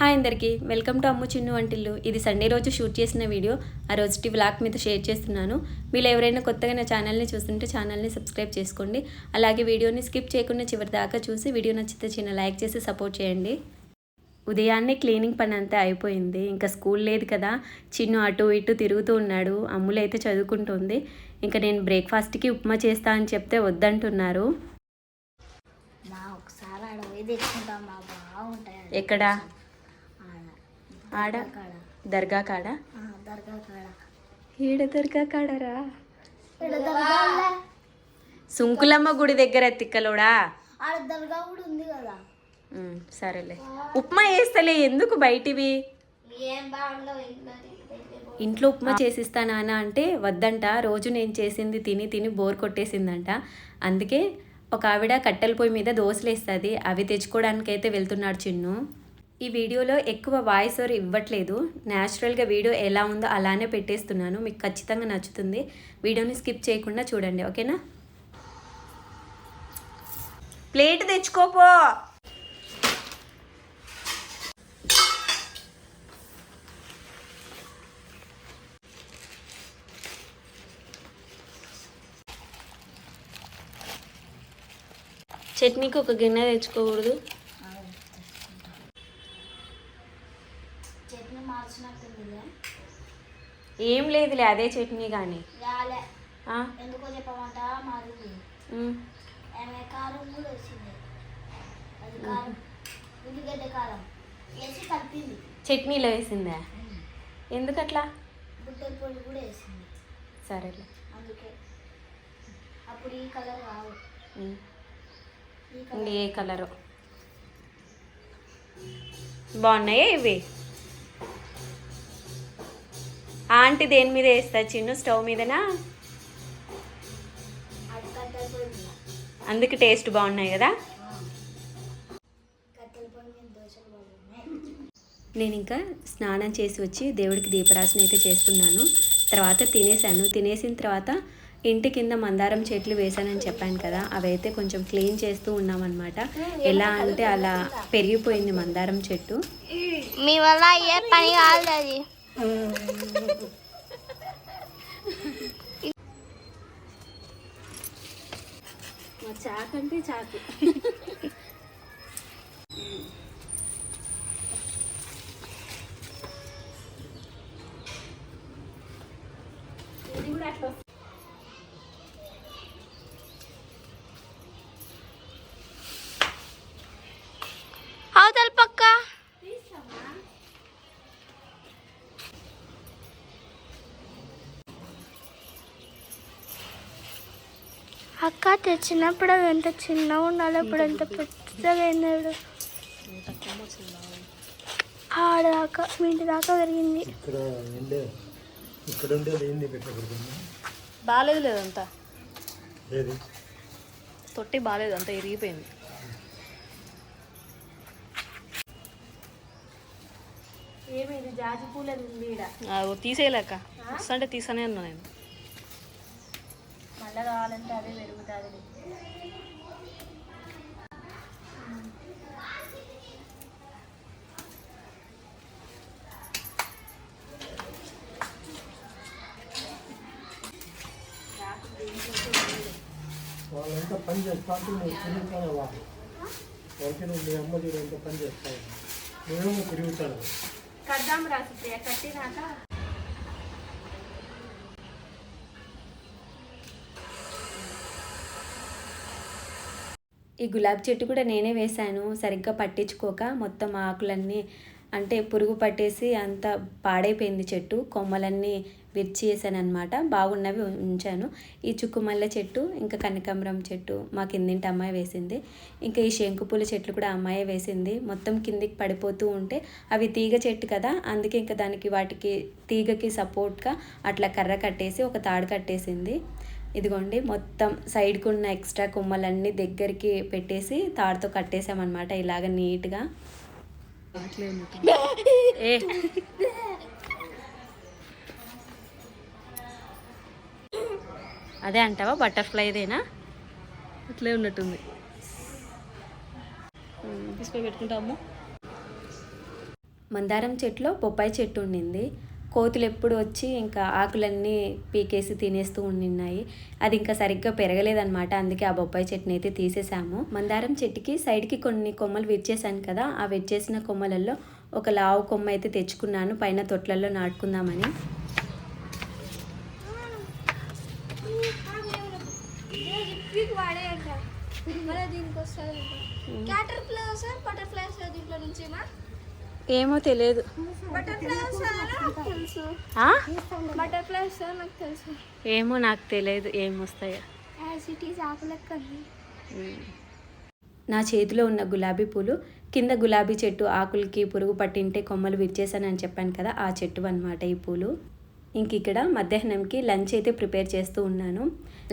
Hi అందరికీ welcome to అమ్ము చిన్ను వంటిల్లు. ఇది సండే రోజు షూట్ చేసిన వీడియో. ఆ రోజుటి వ్లాగ్ మీద షేర్ చేస్తున్నాను. మీరు ఎవరైనా కొత్తగా నా ఛానల్ని చూస్తుంటే ఛానల్ని సబ్స్క్రైబ్ చేసుకోండి. అలాగే వీడియోని స్కిప్ చేయకుండా చివరి దాకా చూసి వీడియో నచ్చితే చిన్న లైక్ చేసి సపోర్ట్ చేయండి. ఉదయాన్నే క్లీనింగ్ పని అంతా అయిపోయింది. ఇంకా స్కూల్ లేదు కదా. చిన్ను అటు ఇటు తిరుగుతూ ఉన్నాడు. అమ్ములు అయితే చదువుకుంటుంది. ఇంకా నేను బ్రేక్ఫాస్ట్కి ఉప్మా చేస్తా అని చెప్తే వద్దంటున్నారు. ఎక్కడ? ఆడ? దర్గా కాడ ఆ, దర్గా కాడ ఈడ దర్గా కాడరా? సుంకులమ్మ గుడి దగ్గర తిక్కలోడా ఆడ దర్గా కూడా ఉంది కదా. ఉమ్, సరేలే. ఉప్మా వేస్తలే ఎందుకు బయటివి? ఇంట్లో ఉప్మా చేసిస్తా నాన్న అంటే వద్దంట. రోజు నేను చేసింది తిని తిని బోర్ కొట్టేసిందంట. అందుకే ఒక ఆవిడ కట్టెల పొయ్యి మీద దోశలు వేస్తుంది అవి తెచ్చుకోవడానికైతే వెళ్తున్నాడు చిన్ను. ఈ వీడియోలో ఎక్కువ వాయిస్ ఓవర్ ఇవ్వట్లేదు. న్యాచురల్గా వీడియో ఎలా ఉందో అలానే పెట్టేస్తున్నాను. మీకు ఖచ్చితంగా నచ్చుతుంది. వీడియోని స్కిప్ చేయకుండా చూడండి. ఓకేనా? ప్లేట్ తెచ్చుకోపో చట్నీకి ఒక గిన్నె తెచ్చుకోకూడదు చట్నీ మార్చినట్టుంది ఏం లేదులే అదే చట్నీ కానీ ఎందుకో చెప్పమంట మాది. ఆమె కారం కూడా వేసింది అది కారం ఉల్లిగడ్డ కారం వేసి కలిపింది. చట్నీలో వేసిందా? ఎందుకట్లా? బుడ్డల పొడి కూడా వేసింది. సరేలే. అందుకే. అప్పుడు ఈ రావు. కలర్ ఏ కలరు? బాగున్నాయా ఇవి? ఆంటీ దేని మీద వేస్తా చిన్ను స్టవ్ మీదనా? మీద అందుకు టేస్ట్ బాగున్నాయి కదా? నేను ఇంకా స్నానం చేసి వచ్చి దేవుడికి దీపరాశన అయితే చేస్తున్నాను. తర్వాత తినేసాను తినేసిన తర్వాత ఇంటి కింద మందారం చెట్లు వేశానని చెప్పాను కదా. అవైతే కొంచెం క్లీన్ చేస్తూ ఉన్నామన్నమాట. ఎలా అంటే అలా పెరిగిపోయింది మందారం చెట్టు. మీ వల్ల ఏ పని కాదు అది చాకు అంటే చాకు అవతల అక్క తెచ్చినప్పుడు అది ఎంత చిన్నగా ఉండాలి. ఇప్పుడు ఎంత పెద్దగా అయినాడు ఆడదాకా మీ ఇంటి దాకా పెరిగింది ఇక్కడ ఉండే ఇక్కడ ఉండేది ఏంది పెట్టకూడదు? బాగాలేదు లేదంతా ఏది? తొట్టి బాగాలేదు అంతా ఇరిగిపోయింది. ఏమైంది జాజి పూలది ఉంది ఈడ ఆ, ఓ తీసేయలేక. వస్తుంటే తీసానే ఉన్నా నేను. మళ్ళీ కావాలంటే అదే పెరుగుతుంది. వాళ్ళు ఎంత పని చేస్తా అంటే నువ్వు తిరుగుతానే వాళ్ళు. వాళ్ళకి నువ్వు మీ అమ్మ చూడు ఎంత పని చేస్తావు. నువ్వేమో తిరుగుతాను కద్దాం రాసి కట్టినాక ఈ గులాబీ చెట్టు కూడా నేనే వేశాను. సరిగ్గా పట్టించుకోక మొత్తం ఆకులన్నీ అంటే పురుగు పట్టేసి అంత పాడైపోయింది చెట్టు. కొమ్మలన్నీ విరిచి వేసాను అనమాట బాగున్నవి ఉంచాను. ఈ చుక్కుమల్ల చెట్టు ఇంకా కనకాంబరం చెట్టు మా కిందింటి అమ్మాయి వేసింది. ఇంకా ఈ శంకుపూల చెట్లు కూడా అమ్మాయి వేసింది. మొత్తం కిందికి పడిపోతూ ఉంటే అవి తీగ చెట్టు కదా. అందుకే ఇంకా దానికి వాటికి తీగకి సపోర్ట్గా అట్లా కర్ర కట్టేసి ఒక తాడు కట్టేసింది. ఇదిగోండి మొత్తం సైడ్కి ఉన్న ఎక్స్ట్రా కొమ్మలన్నీ దగ్గరికి పెట్టేసి తాడుతో కట్టేసామన్నమాట ఇలాగ నీట్గా. ఏ. అదే అంటావా? బటర్ఫ్లైదేనా? అట్లే ఉన్నట్టుంది. తీసుకొని పెట్టుకుంటాము మందారం చెట్లో బొప్పాయి చెట్టు ఉండింది. కోతులు ఎప్పుడు వచ్చి ఇంకా ఆకులన్నీ పీకేసి తినేస్తూ ఉండిన్నాయి. అది ఇంకా సరిగ్గా పెరగలేదన్నమాట. అందుకే ఆ బొప్పాయి చెట్టుని అయితే తీసేసాము. మందారం చెట్టుకి సైడ్కి కొన్ని కొమ్మలు విరిచేసాను కదా ఆ విరిచేసిన కొమ్మలలో ఒక లావు కొమ్మ అయితే తెచ్చుకున్నాను. పైన తొట్లలో నాటుకుందామని. దీనికి వస్తుంది బటర్ఫ్లై దీంట్లో నుంచి ఏమో తెలియదు. ఏమో నాకు తెలియదు ఏమొస్తాయో నా చేతిలో ఉన్న గులాబీ పూలు కింద గులాబీ చెట్టు ఆకులకి పురుగు పట్టింటే కొమ్మలు విరిచేసానని చెప్పాను కదా ఆ చెట్టు అనమాట ఈ పూలు. ఇంక ఇక్కడ మధ్యాహ్నంకి లంచ్ అయితే ప్రిపేర్ చేస్తూ ఉన్నాను.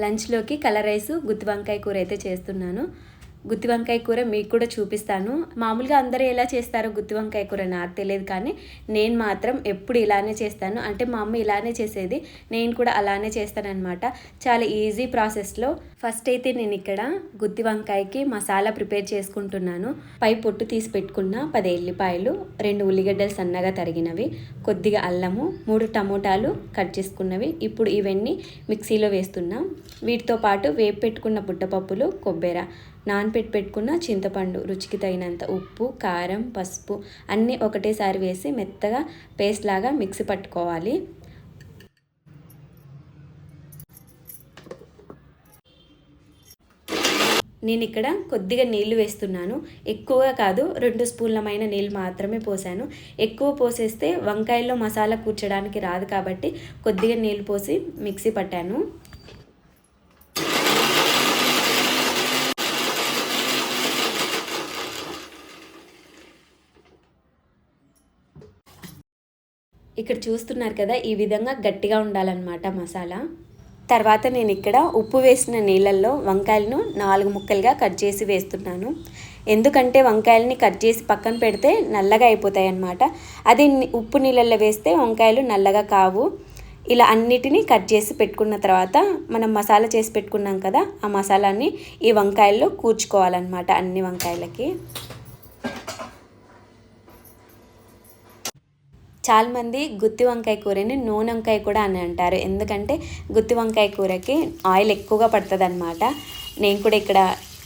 లంచ్లోకి కలర్ రైస్ గుత్తి వంకాయ కూర అయితే చేస్తున్నాను. గుత్తి వంకాయ కూర మీకు కూడా చూపిస్తాను. మామూలుగా అందరూ ఎలా చేస్తారో గుత్తి వంకాయ కూర నాకు తెలియదు కానీ నేను మాత్రం ఎప్పుడు ఇలానే చేస్తాను. అంటే మా అమ్మ ఇలానే చేసేది నేను కూడా అలానే చేస్తానన్నమాట. చాలా ఈజీ ప్రాసెస్లో. ఫస్ట్ అయితే నేను ఇక్కడ గుత్తి వంకాయకి మసాలా ప్రిపేర్ చేసుకుంటున్నాను. పై పొట్టు తీసి పెట్టుకున్న పది ఎల్లిపాయలు రెండు ఉల్లిగడ్డలు సన్నగా తరిగినవి కొద్దిగా అల్లము మూడు టమోటాలు కట్ చేసుకున్నవి. ఇప్పుడు ఇవన్నీ మిక్సీలో వేస్తున్నాం. వీటితో పాటు వేపు పెట్టుకున్న పుట్టపప్పులు కొబ్బెర. నానపెట్టి పెట్టుకున్న చింతపండు రుచికి తగినంత ఉప్పు కారం పసుపు అన్నీ ఒకటేసారి వేసి మెత్తగా పేస్ట్ లాగా మిక్సీ పట్టుకోవాలి. నేను ఇక్కడ కొద్దిగా నీళ్ళు వేస్తున్నాను. ఎక్కువగా కాదు రెండు స్పూన్లమైన నీళ్ళు మాత్రమే పోసాను. ఎక్కువ పోసేస్తే వంకాయల్లో మసాలా కూర్చడానికి రాదు కాబట్టి కొద్దిగా నీళ్ళు పోసి మిక్సీ పట్టాను. ఇక్కడ చూస్తున్నారు కదా ఈ విధంగా గట్టిగా ఉండాలన్నమాట మసాలా. తర్వాత నేను ఇక్కడ ఉప్పు వేసిన నీళ్ళల్లో వంకాయలను నాలుగు ముక్కలుగా కట్ చేసి వేస్తున్నాను. ఎందుకంటే వంకాయలని కట్ చేసి పక్కన పెడితే నల్లగా అయిపోతాయి అన్నమాట అది ఉప్పు నీళ్ళల్లో వేస్తే వంకాయలు నల్లగా కావు. ఇలా అన్నిటినీ కట్ చేసి పెట్టుకున్న తర్వాత మనం మసాలా చేసి పెట్టుకున్నాం కదా ఆ మసాలాని ఈ వంకాయల్లో కూర్చుకోవాలన్నమాట అన్ని వంకాయలకి. చాలామంది గుత్తి వంకాయ కూరని నూనె వంకాయ కూడా అని అంటారు. ఎందుకంటే గుత్తి వంకాయ కూరకి ఆయిల్ ఎక్కువగా పడుతుంది అనమాట నేను కూడా ఇక్కడ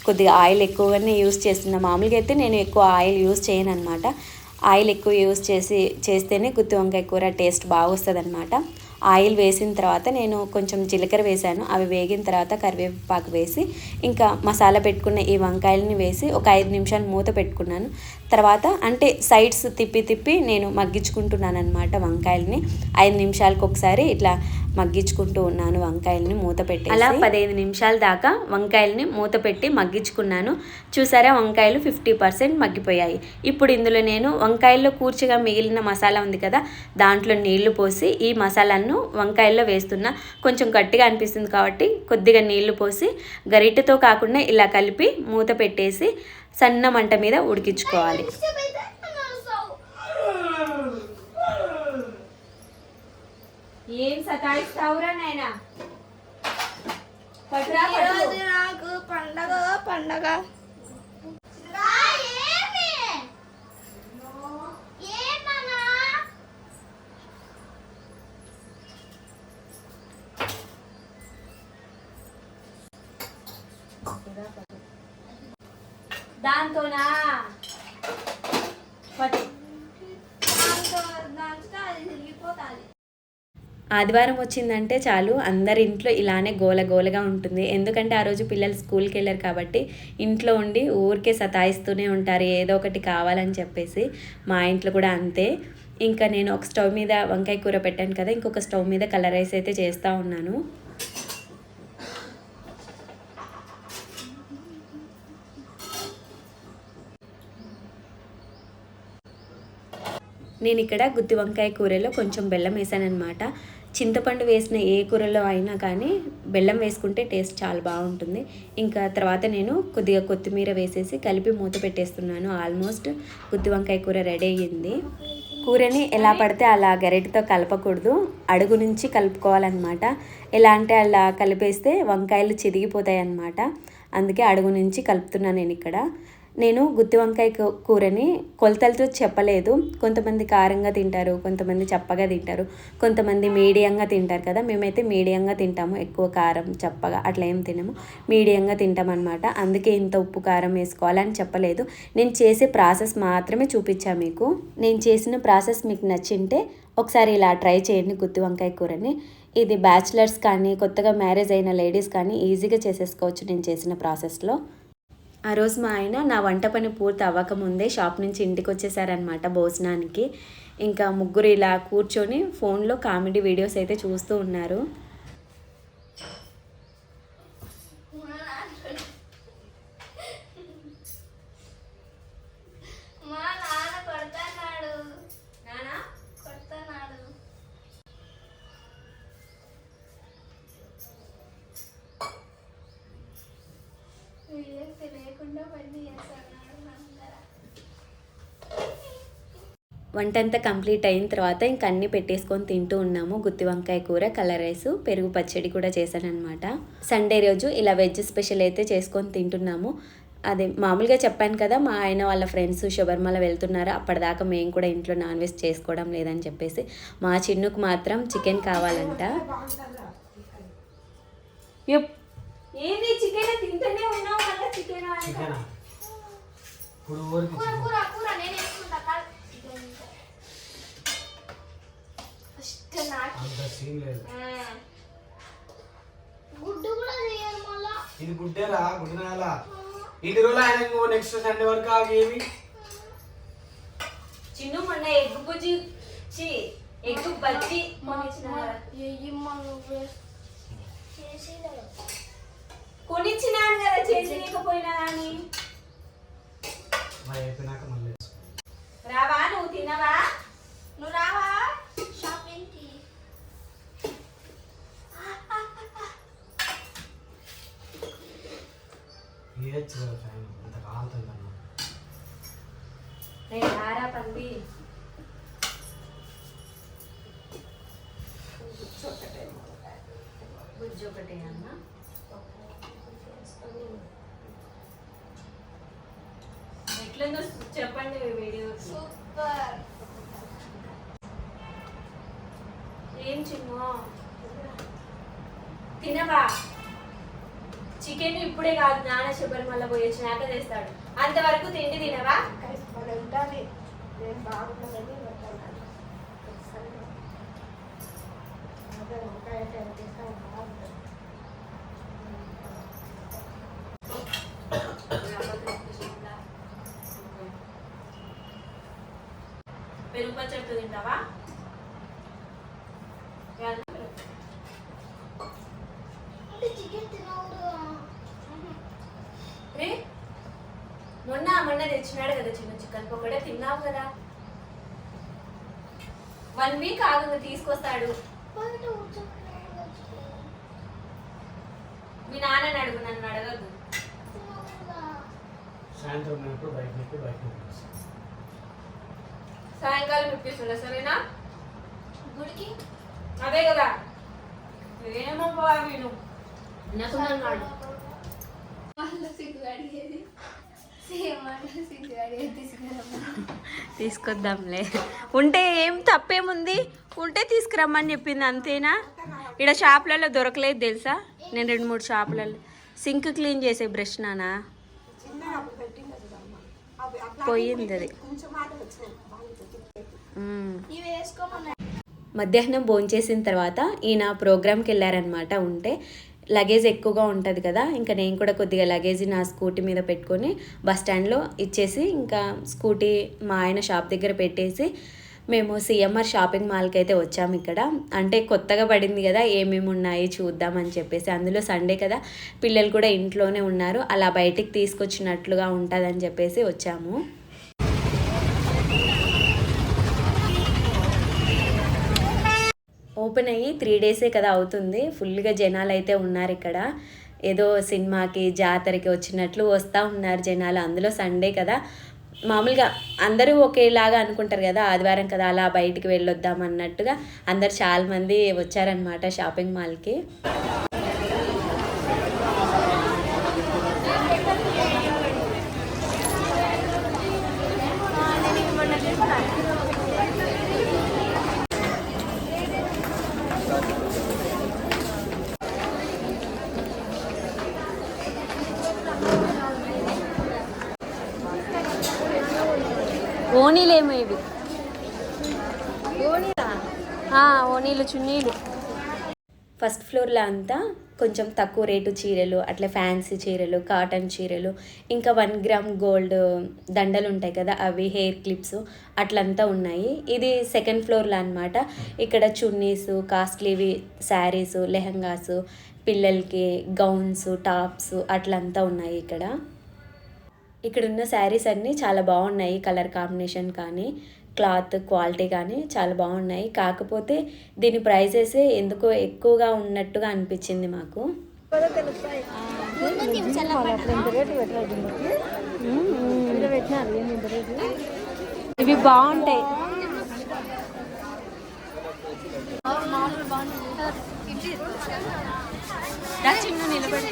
కొద్దిగా ఆయిల్ ఎక్కువగానే యూస్ చేస్తున్నా. మామూలుగా అయితే నేను ఎక్కువ ఆయిల్ యూస్ చేయను అనమాట ఆయిల్ ఎక్కువ యూస్ చేసి చేస్తేనే గుత్తి వంకాయ కూర టేస్ట్ బాగా వస్తుంది ఆయిల్ వేసిన తర్వాత నేను కొంచెం జీలకర్ర వేసాను. అవి వేగిన తర్వాత కరివేపాకు వేసి ఇంకా మసాలా పెట్టుకున్న ఈ వంకాయలని వేసి ఒక ఐదు నిమిషాలు మూత పెట్టుకున్నాను. తర్వాత అంటే సైడ్స్ తిప్పి తిప్పి నేను మగ్గించుకుంటున్నాను అనమాట వంకాయలని. ఐదు నిమిషాలకు ఒకసారి ఇట్లా మగ్గించుకుంటూ ఉన్నాను వంకాయలని మూత పెట్టి అలా పదిహేను నిమిషాల దాకా వంకాయలని మూత పెట్టి మగ్గించుకున్నాను. చూసారా వంకాయలు ఫిఫ్టీ పర్సెంట్ మగ్గిపోయాయి. ఇప్పుడు ఇందులో నేను వంకాయల్లో కూర్చగా మిగిలిన మసాలా ఉంది కదా దాంట్లో నీళ్ళు పోసి ఈ మసాలాను వంకాయల్లో వేస్తున్నా. కొంచెం గట్టిగా అనిపిస్తుంది కాబట్టి కొద్దిగా నీళ్ళు పోసి గరిటెతో కాకుండా ఇలా కలిపి మూత పెట్టేసి సన్న మంట మీద ఉడికించుకోవాలి. ఏం సతాయిస్తావురా నాయనా? నాకు పండగ పండగ. దాంతోనా? ఆదివారం వచ్చిందంటే చాలు అందరి ఇంట్లో ఇలానే గోల గోలగా ఉంటుంది. ఎందుకంటే ఆ రోజు పిల్లలు స్కూల్కి వెళ్ళారు కాబట్టి ఇంట్లో ఉండి ఊరికే సతాయిస్తూనే ఉంటారు ఏదో ఒకటి కావాలని చెప్పేసి. మా ఇంట్లో కూడా అంతే. ఇంకా నేను ఒక స్టవ్ మీద వంకాయ కూర పెట్టాను కదా ఇంకొక స్టవ్ మీద కలర్ రైస్ అయితే చేస్తూ ఉన్నాను. నేను ఇక్కడ గుత్తి వంకాయ కూరలో కొంచెం బెల్లం వేసానమాట చింతపండు వేసిన ఏ కూరలో అయినా కానీ బెల్లం వేసుకుంటే టేస్ట్ చాలా బాగుంటుంది. ఇంకా తర్వాత నేను కొద్దిగా కొత్తిమీర వేసేసి కలిపి మూత పెట్టేస్తున్నాను. ఆల్మోస్ట్ గుత్తి వంకాయ కూర రెడీ అయ్యింది. కూరని ఎలా పడితే అలా గరిటతో కలపకూడదు. అడుగు నుంచి కలుపుకోవాలన్నమాట. ఎలా అంటే అలా కలిపేస్తే వంకాయలు చిరిగిపోతాయి అన్నమాట అందుకే అడుగు నుంచి కలుపుతున్నాను నేను ఇక్కడ నేను గుత్తి వంకాయ కూరని కొలతలతో చెప్పలేదు. కొంతమంది కారంగా తింటారు కొంతమంది చప్పగా తింటారు కొంతమంది మీడియంగా తింటారు కదా. మేమైతే మీడియంగా తింటాము ఎక్కువ కారం చప్పగా అట్లా ఏం తినము. మీడియంగా తింటాం అనమాట అందుకే ఇంత ఉప్పు కారం వేసుకోవాలని చెప్పలేదు. నేను చేసే ప్రాసెస్ మాత్రమే చూపించా మీకు. నేను చేసిన ప్రాసెస్ మీకు నచ్చింటే ఒకసారి ఇలా ట్రై చేయండి గుత్తి వంకాయ కూరని. ఇది బ్యాచిలర్స్ కానీ కొత్తగా మ్యారేజ్ అయిన లేడీస్ కానీ ఈజీగా చేసేసుకోవచ్చు నేను చేసిన ప్రాసెస్లో. ఆ రోజు మా ఆయన నా వంట పని పూర్తి అవ్వకముందే షాప్ నుంచి ఇంటికి వచ్చేసారనమాట భోజనానికి. ఇంకా ముగ్గురు ఇలా కూర్చొని ఫోన్లో కామెడీ వీడియోస్ అయితే చూస్తూ ఉన్నారు. తెలియకుండా పని వంట అంతా కంప్లీట్ అయిన తర్వాత ఇంక అన్నీ పెట్టేసుకొని తింటూ ఉన్నాము. గుత్తి వంకాయ కూర కలర్ రైస్ పెరుగు పచ్చడి కూడా చేశానమాట సండే రోజు ఇలా వెజ్ స్పెషల్ అయితే చేసుకొని తింటున్నాము. అదే మామూలుగా చెప్పాను కదా మా ఆయన వాళ్ళ ఫ్రెండ్స్ శబరిమల వెళ్తున్నారు. అప్పటిదాకా మేము కూడా ఇంట్లో నాన్ వెజ్ చేసుకోవడం లేదని చెప్పేసి మా చిన్నుకు మాత్రం చికెన్ కావాలంట. ఏంది చికెన్ తింటూనే ఉన్నావు మళ్ళీ చికెన్ చికెనా ఇప్పుడు ఊరికి కూర కూర కూర నేను వేసుకుంటా కాదు ఫస్ట్ నాకు అంత సీన్ లేదు. గుడ్డు కూడా చేయాలి మళ్ళా. ఇది గుడ్డేరా గుడ్డినాల ఇన్ని రోజులు ఆయన ఇంకో నెక్స్ట్ సండే వరకు ఆగి ఏమి చిన్ను మొన్న ఎగ్గు బుజ్జి చి ఎగ్గు బజ్జి. ఏయమ్మా నువ్వే. చేసి కొనిచ్చినాను కదా చేసి లేకపోయినా మళ్ళీ రావా నువ్వు తినవా? నువ్వు రావా? రారా పంది. బుజ్జి ఒకటే అన్న చెప్పండి వీడియో. సూపర్. ఏం చిన్ను? తినవా? చికెన్ ఇప్పుడే కాదు నాన్న శబరిమల పోయి వచ్చినాక తెస్తాడు. అంతవరకు తిండి తినవా? పెరుగు పచ్చడి తింటావా అంటే చికెన్ తినకూడదు రే మొన్న తెచ్చినాడు కదా చిన్న చికెన్ పకోడా తిన్నావు కదా? వన్ వీక్ ఆగు తీసుకొస్తాడు. మీ నాన్నని అడుగు నన్ను అడగదు సాయంకాలం ఇప్పిస్తుండ సరేనా? గుడికి? అదే కదా. ఏమో పోవా నేను నాకు తీసుకొద్దాంలే. ఉంటే ఏం తప్పేముంది? ఉంటే తీసుకురమ్మని చెప్పింది అంతేనా? ఇక్కడ షాపులలో దొరకలేదు తెలుసా? నేను రెండు మూడు షాపులలో. సింక్ క్లీన్ చేసే బ్రష్ నానా? పోయింది అది. మధ్యాహ్నం భోంచేసిన తర్వాత ఈయన ప్రోగ్రామ్కి వెళ్ళారనమాట ఉంటే. లగేజ్ ఎక్కువగా ఉంటుంది కదా ఇంకా నేను కూడా కొద్దిగా లగేజ్ నా స్కూటీ మీద పెట్టుకొని బస్ స్టాండ్లో ఇచ్చేసి ఇంకా స్కూటీ మా ఆయన షాప్ దగ్గర పెట్టేసి మేము సిఎంఆర్ షాపింగ్ మాల్కి అయితే వచ్చాము ఇక్కడ. అంటే కొత్తగా పడింది కదా ఏమేమి ఉన్నాయి చూద్దామని చెప్పేసి. అందులో సండే కదా పిల్లలు కూడా ఇంట్లోనే ఉన్నారు. అలా బయటికి తీసుకొచ్చినట్లుగా ఉంటుందని చెప్పేసి వచ్చాము. ఓపెన్ అయ్యి త్రీ డేసే కదా అవుతుంది. ఫుల్గా జనాలు అయితే ఉన్నారు ఇక్కడ. ఏదో సినిమాకి జాతరకి వచ్చినట్లు వస్తూ ఉన్నారు జనాలు. అందులో సండే కదా. మామూలుగా అందరూ ఒకేలాగా అనుకుంటారు కదా ఆదివారం కదా అలా బయటికి వెళ్ళొద్దాం అన్నట్టుగా. అందరు చాలామంది వచ్చారనమాట షాపింగ్ మాల్కి. ఫస్ట్ ఫ్లోర్లో అంతా కొంచెం తక్కువ రేటు చీరలు అట్లా ఫ్యాన్సీ చీరలు కాటన్ చీరలు ఇంకా వన్ గ్రామ్ గోల్డ్ దండలు ఉంటాయి కదా అవి హెయిర్ క్లిప్స్ అట్లంతా ఉన్నాయి. ఇది సెకండ్ ఫ్లోర్లో అనమాట ఇక్కడ చున్నీస్ కాస్ట్లీవి శారీస్ లెహంగాస్ పిల్లలకి గౌన్స్ టాప్స్ అట్లంతా ఉన్నాయి ఇక్కడ. ఇక్కడ ఉన్న శారీస్ అన్నీ చాలా బాగున్నాయి కలర్ కాంబినేషన్ కానీ. క్లాత్ క్వాలిటీ కానీ చాలా బాగున్నాయి. కాకపోతే దీని ప్రైసెస్ ఎందుకో ఎక్కువగా ఉన్నట్టుగా అనిపించింది మాకు. ఇవి బాగుంటాయి. చిన్న నిలబడి.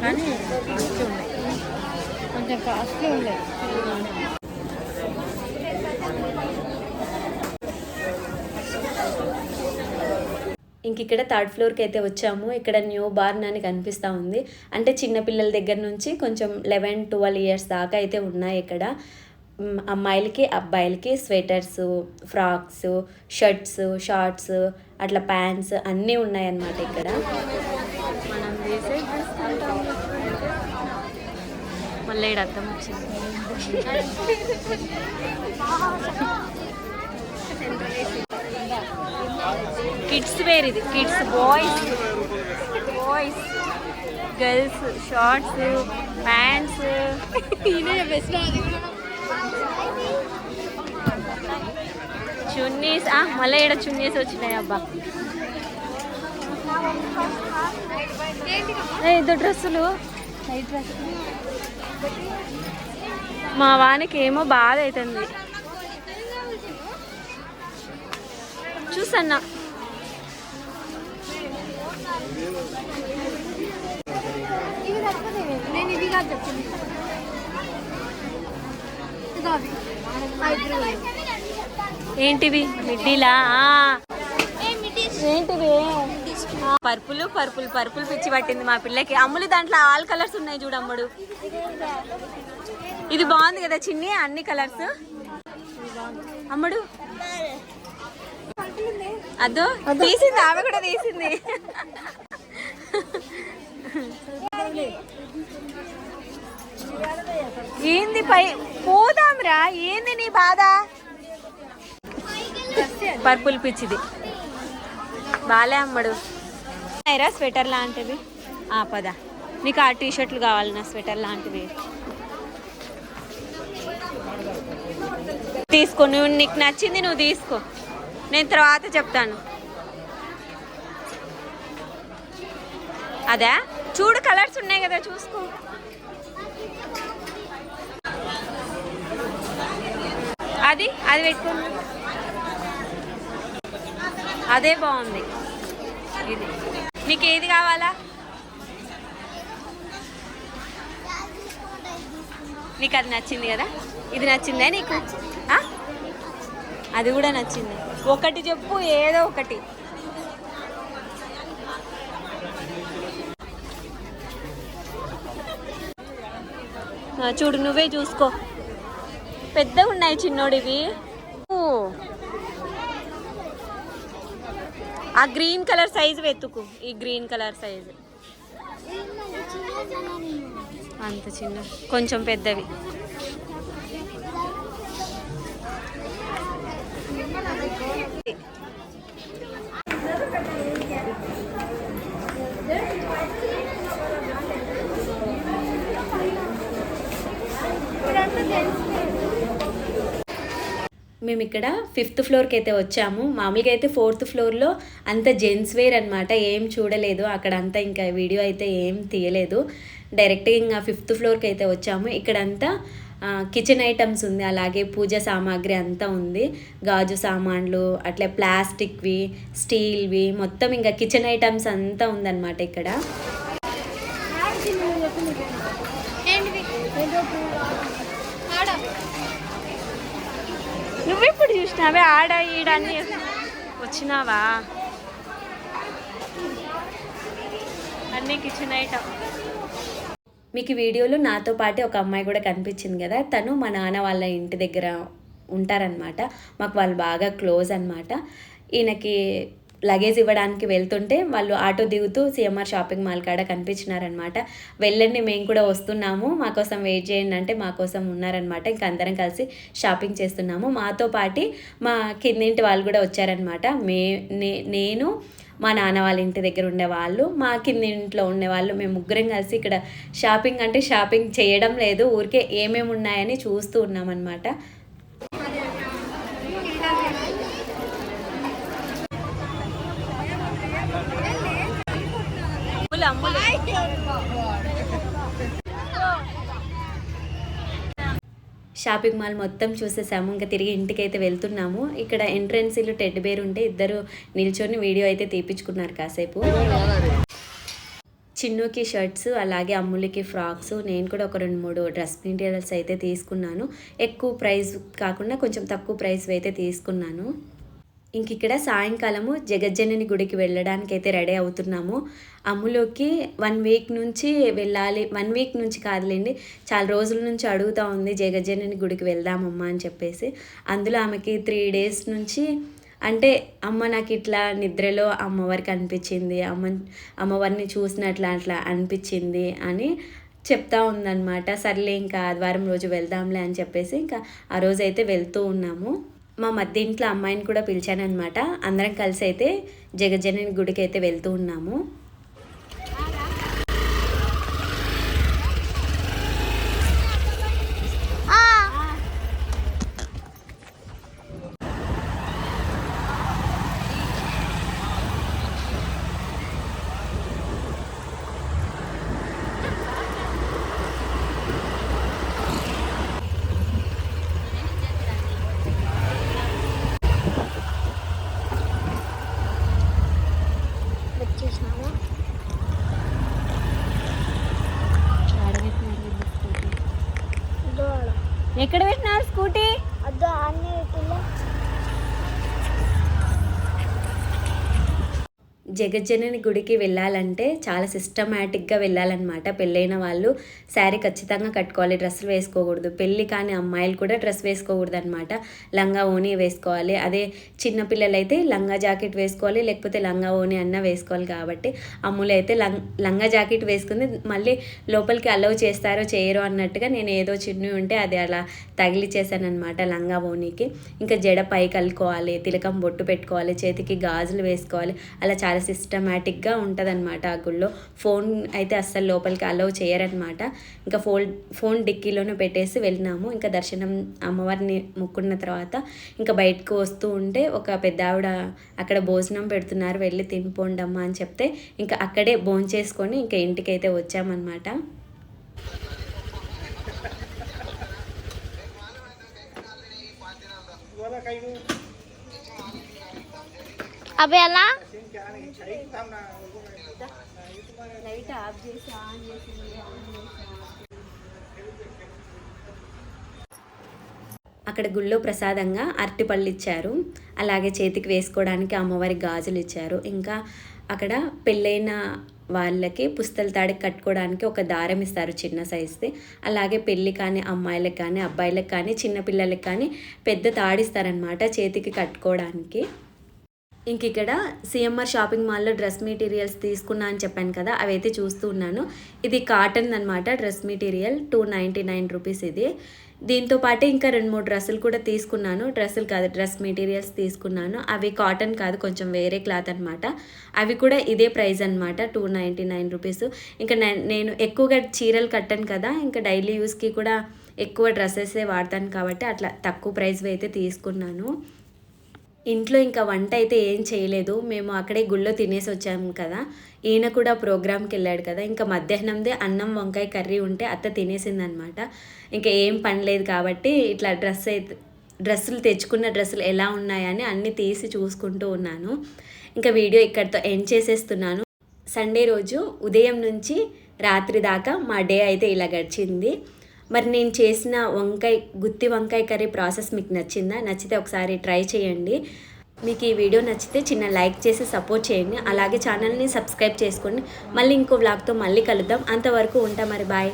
కానీ మంచిగా ఉన్నాయి కొంచెం కాస్ట్లీ ఉన్నాయి ఇంక ఇక్కడ థర్డ్ ఫ్లోర్కి అయితే వచ్చాము. ఇక్కడ న్యూ బార్న్ అని కనిపిస్తూ ఉంది. అంటే చిన్నపిల్లల దగ్గర నుంచి కొంచెం లెవెన్ ట్వెల్వ్ ఇయర్స్ దాకా అయితే ఉన్నాయి ఇక్కడ. అమ్మాయిలకి అబ్బాయిలకి స్వెటర్స్ ఫ్రాక్స్ షర్ట్స్ షార్ట్స్ అట్లా ప్యాంట్స్ అన్నీ ఉన్నాయన్నమాట ఇక్కడ మనం వేసే ఈడ అర్థం వచ్చింది. కిడ్స్ వేర్ ఇది kids boys boys girls shorts pants chunnis మళ్ళీ ఈడ చున్నీస్ వచ్చినాయి అబ్బా. ఏ, ఇద్దరు డ్రెస్సులు. మా వానికి ఏమో బాధ అవుతుంది చూసన్నా. నేను ఇది కాదు చెప్పింది. ఏంటివి? మిడ్డీలా? ఏంటివి పర్పుల్ పర్పుల్ పర్పుల్ పిచ్చి పట్టింది మా పిల్లకి. అమ్ములు దాంట్లో ఆల్ కలర్స్ ఉన్నాయి చూడమ్ముడు ఇది బాగుంది కదా చిన్ని అన్ని కలర్స్ అమ్ముడు. అదో తీసింది ఆమె కూడా తీసింది. ఏంది పై పోదాంరా ఏంది నీ బాధ? పర్పుల్ పిచ్చిది. బాలే అమ్మడు. ఉన్నాయిరా స్వెటర్ లాంటివి? ఆ పద. నీకు ఆ టీ షర్ట్లు కావాలి నా స్వెటర్ లాంటివి. తీసుకో నువ్వు నీకు నచ్చింది నువ్వు తీసుకో. నేను తర్వాత చెప్తాను. అదే? చూడు కలర్స్ ఉన్నాయి కదా చూసుకో. అది అది పెట్టుకో. అదే బాగుంది. ఇది. నీకు ఏది కావాలా? నీకు అది నచ్చింది కదా? ఇది నచ్చిందా నీకు? అది కూడా నచ్చింది. ఒకటి చెప్పు ఏదో ఒకటి. చూడు నువ్వే చూసుకో. పెద్దగా ఉన్నాయి చిన్నోడివి. ఆ గ్రీన్ కలర్ సైజు వెతుకు. ఈ గ్రీన్ కలర్ సైజు. అంత చిన్న. కొంచెం పెద్దవి. మేము ఇక్కడ ఫిఫ్త్ ఫ్లోర్కి అయితే వచ్చాము. మామూలుగా అయితే ఫోర్త్ ఫ్లోర్లో అంత జెంట్స్ వేర్ అనమాట ఏం చూడలేదు. అక్కడ అంతా ఇంకా వీడియో అయితే ఏం తీయలేదు. డైరెక్ట్గా ఇంకా ఫిఫ్త్ ఫ్లోర్కి అయితే వచ్చాము. ఇక్కడంతా కిచెన్ ఐటమ్స్ ఉంది. అలాగే పూజ సామాగ్రి అంతా ఉంది. గాజు సామాన్లు అట్లా ప్లాస్టిక్వి స్టీల్వి మొత్తం ఇంకా కిచెన్ ఐటమ్స్ అంతా ఉందన్నమాట ఇక్కడ. నువ్వెప్పుడు చూసినావే? ఆడ ఈడ అన్ని వచ్చినావా? అన్ని కిచెన్ ఐటమ్ మీకు వీడియోలో నాతో పాటు ఒక అమ్మాయి కూడా కనిపించింది కదా. తను మా నాన్న వాళ్ళ ఇంటి దగ్గర ఉంటారనమాట మాకు వాళ్ళు బాగా క్లోజ్ అనమాట ఈయనకి లగేజ్ ఇవ్వడానికి వెళ్తుంటే వాళ్ళు ఆటో దిగుతూ సిఎంఆర్ షాపింగ్ మాల్ కాడ కనిపించినారనమాట వెళ్ళండి మేము కూడా వస్తున్నాము. మా కోసం వెయిట్ చేయండి అంటే మా కోసం ఉన్నారనమాట ఇంకా అందరం కలిసి షాపింగ్ చేస్తున్నాము. మాతో పాటి మా కిందింటి వాళ్ళు కూడా వచ్చారనమాట మే నే- నేను మా నాన్న వాళ్ళ ఇంటి దగ్గర ఉండేవాళ్ళు మా కింద ఇంట్లో ఉండేవాళ్ళు మేము ముగ్గురం కలిసి ఇక్కడ షాపింగ్ అంటే షాపింగ్ చేయడం లేదు. ఊరికే ఏమేమి ఉన్నాయని చూస్తూ ఉన్నామన్నమాట అమ్ములు అమ్ములు షాపింగ్ మాల్ మొత్తం చూసేసాము. ఇంకా తిరిగి ఇంటికైతే వెళ్తున్నాము. ఇక్కడ ఎంట్రెన్సీలు టెడ్ బేర్ ఉంటే ఇద్దరు నిల్చొని వీడియో అయితే తీపించుకున్నారు కాసేపు. చిన్నుకి షర్ట్స్ అలాగే అమ్ములకి ఫ్రాక్స్ నేను కూడా ఒక రెండు మూడు డ్రెస్ మెటీరియల్స్ అయితే తీసుకున్నాను. ఎక్కువ ప్రైస్ కాకుండా కొంచెం తక్కువ ప్రైస్ అయితే తీసుకున్నాను. ఇంక ఇక్కడ సాయంకాలము జగజ్జనని గుడికి వెళ్ళడానికి అయితే రెడీ అవుతున్నాము. అమ్ములోకి వన్ వీక్ నుంచి వెళ్ళాలి వన్ వీక్ నుంచి కాదులేండి చాలా రోజుల నుంచి అడుగుతా ఉంది జగజ్జనని గుడికి వెళ్దామమ్మా అని చెప్పేసి. అందులో ఆమెకి త్రీ డేస్ నుంచి అంటే అమ్మ నాకు ఇట్లా నిద్రలో అమ్మవారికి అనిపించింది అమ్మ అమ్మవారిని చూసినట్లా అట్లా అనిపించింది అని చెప్తా ఉందన్నమాట. సర్లే ఇంకా ఆదివారం రోజు వెళ్దాంలే అని చెప్పేసి ఇంకా ఆ రోజు అయితే వెళ్తూ ఉన్నాము. మా మధ్య ఇంట్లో అమ్మాయిని కూడా పిలిచానమాట అందరం కలిసి అయితే జగజ్జనని గుడికి అయితే వెళ్తూ ఉన్నాము వచ్చేసినాము అదో ఆడ. ఎక్కడ పెట్టినారు స్కూటీ అదో అన్నీ పెట్టిల్లా జగజ్జనని గుడికి వెళ్ళాలంటే చాలా సిస్టమేటిక్గా వెళ్ళాలన్నమాట. పెళ్ళైన వాళ్ళు శారీ ఖచ్చితంగా కట్టుకోవాలి డ్రెస్సులు వేసుకోకూడదు. పెళ్ళి కాని అమ్మాయిలు కూడా డ్రెస్ వేసుకోకూడదు అనమాట లంగా ఓని వేసుకోవాలి. అదే చిన్నపిల్లలు అయితే లంగా జాకెట్ వేసుకోవాలి లేకపోతే లంగా ఓని అన్న వేసుకోవాలి కాబట్టి అమ్ములు అయితే లం లంగా జాకెట్ వేసుకుంది. మళ్ళీ లోపలికి అలౌ చేస్తారో చేయరో అన్నట్టుగా నేను ఏదో చిన్ని ఉంటే అది అలా తగిలిచ్చేసానమాట లంగా ఓనికి ఇంకా జడ పైకి అల్లుకోవాలి తిలకం బొట్టు పెట్టుకోవాలి చేతికి గాజులు వేసుకోవాలి. అలా చాలా సిస్టమేటిక్గా ఉంటుంది ఆ గుళ్ళో. ఫోన్ అయితే అస్సలు లోపలికి అలౌ చేయరనమాట ఇంకా ఫోన్ ఫోన్ డిక్కీలోనే పెట్టేసి వెళ్ళినాము. ఇంకా దర్శనం అమ్మవారిని ముక్కున్న తర్వాత ఇంకా బయటకు వస్తూ ఉంటే ఒక పెద్ద ఆవిడ అక్కడ భోజనం పెడుతున్నారు వెళ్ళి తినిపోండమ్మా అని చెప్తే ఇంకా అక్కడే భోంచేసుకొని ఇంకా ఇంటికి అయితే వచ్చామన్నమాట. అవి ఎలా లైట్ ఆఫ్ చేసి ఆన్ చేసి అక్కడ గుళ్ళో ప్రసాదంగా అరటిపళ్ళు ఇచ్చారు. అలాగే చేతికి వేసుకోవడానికి అమ్మవారి గాజులు ఇచ్చారు. ఇంకా అక్కడ పెళ్ళైన వాళ్ళకి పుస్తల తాడికి కట్టుకోవడానికి ఒక దారం ఇస్తారు చిన్న సైజ్ది అలాగే పెళ్ళి కానీ అమ్మాయిలకు కానీ అబ్బాయిలకు కానీ చిన్నపిల్లలకి కానీ పెద్ద తాడిస్తారనమాట చేతికి కట్టుకోవడానికి. ఇంక ఇక్కడ సిఎంఆర్ షాపింగ్ మాల్లో డ్రెస్ మెటీరియల్స్ తీసుకున్నా అని చెప్పాను కదా అవి అయితే చూస్తూ ఉన్నాను. ఇది కాటన్ అనమాట dress material two ninety nine rupees ఇది. దీంతో పాటు ఇంకా రెండు మూడు డ్రెస్సులు కూడా తీసుకున్నాను. డ్రెస్సులు కాదు డ్రెస్ మెటీరియల్స్ తీసుకున్నాను. అవి కాటన్ కాదు కొంచెం వేరే క్లాత్ అనమాట అవి కూడా ఇదే ప్రైస్ అనమాట టూ నైంటీ నైన్ రూపీస్ ఇంకా నేను ఎక్కువగా చీరలు కట్టాను కదా ఇంకా డైలీ యూస్కి కూడా ఎక్కువ డ్రెస్సెసే వాడతాను కాబట్టి అట్లా తక్కువ ప్రైస్ అయితే తీసుకున్నాను. ఇంట్లో ఇంకా వంట అయితే ఏం చేయలేదు. మేము అక్కడే గుళ్ళో తినేసి వచ్చాము కదా. ఈయన కూడా ప్రోగ్రామ్కి వెళ్ళాడు కదా. ఇంకా మధ్యాహ్నందే అన్నం వంకాయ కర్రీ ఉంటే అత్త తినేసిందనమాట. ఇంకా ఏం పని లేదు కాబట్టి ఇట్లా డ్రెస్ అయితే డ్రెస్సులు తెచ్చుకున్న డ్రెస్సులు ఎలా ఉన్నాయని అన్నీ తీసి చూసుకుంటూ ఉన్నాను. ఇంకా వీడియో ఇక్కడితో ఎండ్ చేసేస్తున్నాను. సండే రోజు ఉదయం నుంచి రాత్రి దాకా మా డే అయితే ఇలా గడిచింది. మరి నేను చేసిన వంకాయ గుత్తి వంకాయ కర్రీ ప్రాసెస్ మీకు నచ్చిందా? నచ్చితే ఒకసారి ట్రై చేయండి. మీకు ఈ వీడియో నచ్చితే చిన్న లైక్ చేసి సపోర్ట్ చేయండి. అలాగే ఛానల్ని సబ్స్క్రైబ్ చేసుకోండి. మళ్ళీ ఇంకో వ్లాగ్తో మళ్ళీ కలుద్దాం. అంతవరకు ఉంటా మరి. బాయ్.